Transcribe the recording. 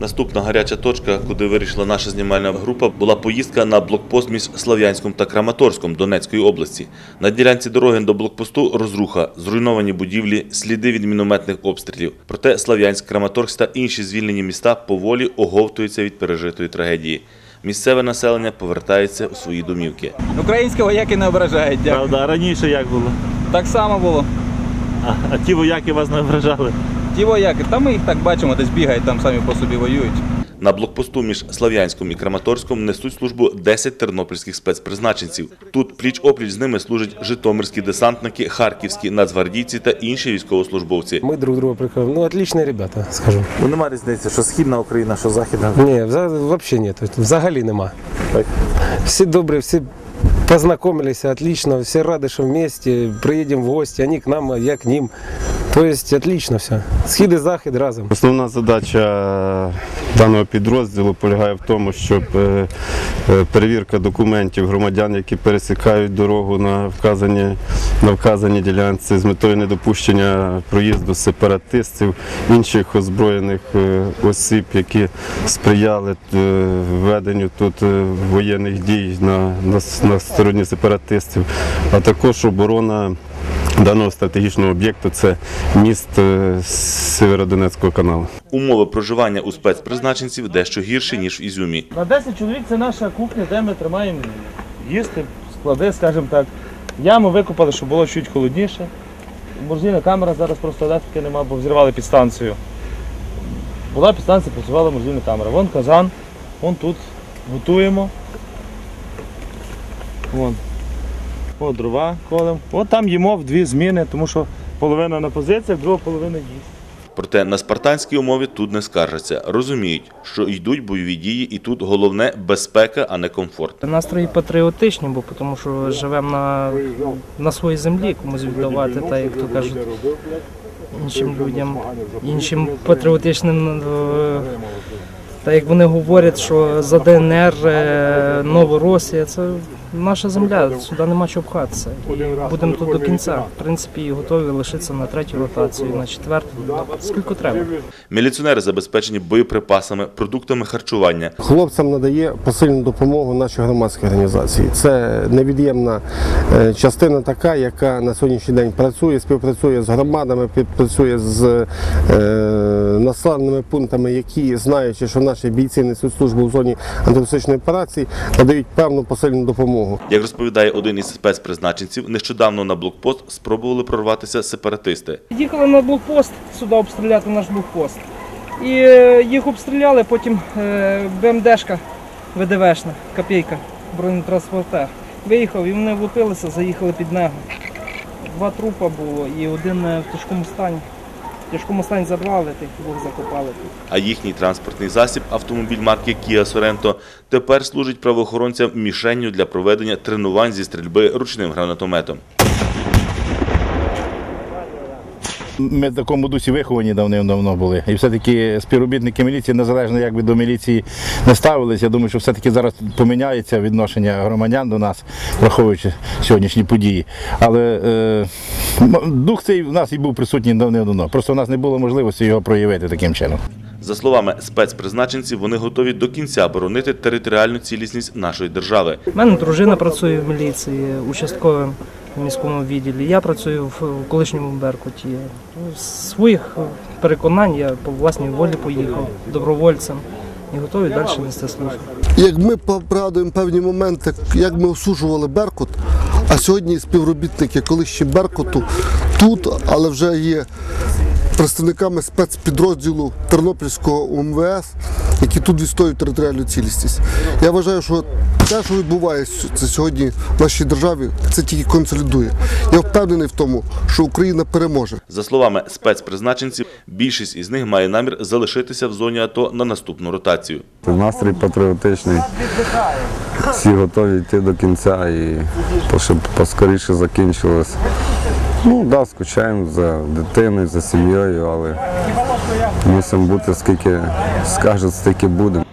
Наступна гаряча точка, куди вирішила наша знімальна група, була поїздка на блокпост між Слов'янськом та Краматорськом Донецької області. На ділянці дороги до блокпосту розруха, зруйновані будівлі, сліди від мінометних обстрілів. Проте Слов'янськ, Краматорськ та інші звільнені міста поволі оговтуються від пережитої трагедії. Місцеве населення повертається у свої домівки. Українські вояки не ображають. дякую. Правда, а раніше як було? Так само було. А, а ті вояки вас не вражали? Ті вояки, та ми їх так бачимо, десь бігають, там самі по собі воюють. На блокпосту між Слав'янськом і Краматорськом несуть службу 10 тернопільських спецпризначенців. Тут пліч-опліч з ними служать житомирські десантники, харківські нацгвардійці та інші військовослужбовці. Мы друг друга прикрываем. Ну, отличные ребята, скажу. Ну нема різниці, що східна Україна, що західна. Ні, вза- вообще нет. Взагалі нема. Так. Всі добрі, всі познакомилися отлично, всі раді, що вместе, приїдемо в гості, вони к нам, а я к ним. То есть отлично все. Схід і захід разом. Основна задача даного підрозділу полягає в тому, щоб е, е, перевірка документів громадян, які пересікають дорогу на вказані, на вказаній ділянці з метою недопущення проїзду сепаратистів, інших озброєних е, осіб, які сприяли е, веденню тут е, воєнних дій на, на, на стороні сепаратистів, а також оборона даного стратегічного об'єкту це міст е, Северодонецького каналу. Умови проживання у спецпризначенців дещо гірші, ніж в Ізюмі. На 10 чоловік це наша кухня, де ми тримаємо їсти, склади, скажімо так. Яму викопали, щоб було чуть холодніше. Морзійна камера зараз просто електрики нема, бо взірвали підстанцію. Була підстанція, працювала морзійна камера. Вон казан, вон тут готуємо. Вон. О, дрова колем. От там їмо в дві зміни, тому що половина на позиціях, друга половина їсть. Проте на спартанській умові тут не скаржаться. Розуміють, що йдуть бойові дії, і тут головне безпека, а не комфорт. Настрої патріотичні, бо тому що живемо на, на своїй землі, комусь віддавати, так як то кажуть, іншим людям, іншим патріотичним. Так як вони говорять, що за ДНР, е, Новоросія, це наша земля, сюди нема чого пхатися. Будемо тут до кінця. В принципі, і готові лишитися на третю ротацію, на четверту, скільки треба. Міліціонери забезпечені боєприпасами, продуктами харчування. Хлопцям надає посильну допомогу наші громадські організації. Це невід'ємна е, частина така, яка на сьогоднішній день працює, співпрацює з громадами, співпрацює з е, населеними пунктами, які, знаючи, що наші бійці несуть службу в зоні антитерористичної операції, надають певну посильну допомогу. Як розповідає один із спецпризначенців, нещодавно на блокпост спробували прорватися сепаратисти. Їхали на блокпост сюди обстріляти наш блокпост. І е, їх обстріляли, потім е, БМДшка ВДВшна, копійка, бронетранспортер. Виїхав і вони влупилися, заїхали під нього. Два трупа було і один е, в тяжкому стані. В тяжкому стані забрали, тих двох закопали тут. А їхній транспортний засіб, автомобіль марки Kia Sorento, тепер служить правоохоронцям мішенню для проведення тренувань зі стрільби ручним гранатометом. Ми в такому дусі виховані давним-давно були. І все-таки співробітники міліції, незалежно як би до міліції не ставились, я думаю, що все-таки зараз поміняється відношення громадян до нас, враховуючи сьогоднішні події. Але е, дух цей в нас і був присутній давним-давно. Просто в нас не було можливості його проявити таким чином. За словами спецпризначенців, вони готові до кінця боронити територіальну цілісність нашої держави. У мене дружина працює в міліції, участковим в міському відділі. Я працюю в колишньому Беркуті. Ну, З своїх переконань я по власній волі поїхав добровольцем і готовий далі нести службу. Як ми пригадуємо певні моменти, як ми осуджували Беркут, а сьогодні співробітники колишні Беркуту тут, але вже є представниками спецпідрозділу Тернопільського УМВС, які тут відстоюють територіальну цілісність. Я вважаю, що те, що відбувається це сьогодні в нашій державі, це тільки консолідує. Я впевнений в тому, що Україна переможе. За словами спецпризначенців, більшість із них має намір залишитися в зоні АТО на наступну ротацію. Настрій патріотичний. Всі готові йти до кінця і щоб поскоріше закінчилось. Ну, да, скучаємо за дитиною, за сім'єю, але мусимо бути скільки скажуть, стільки будемо.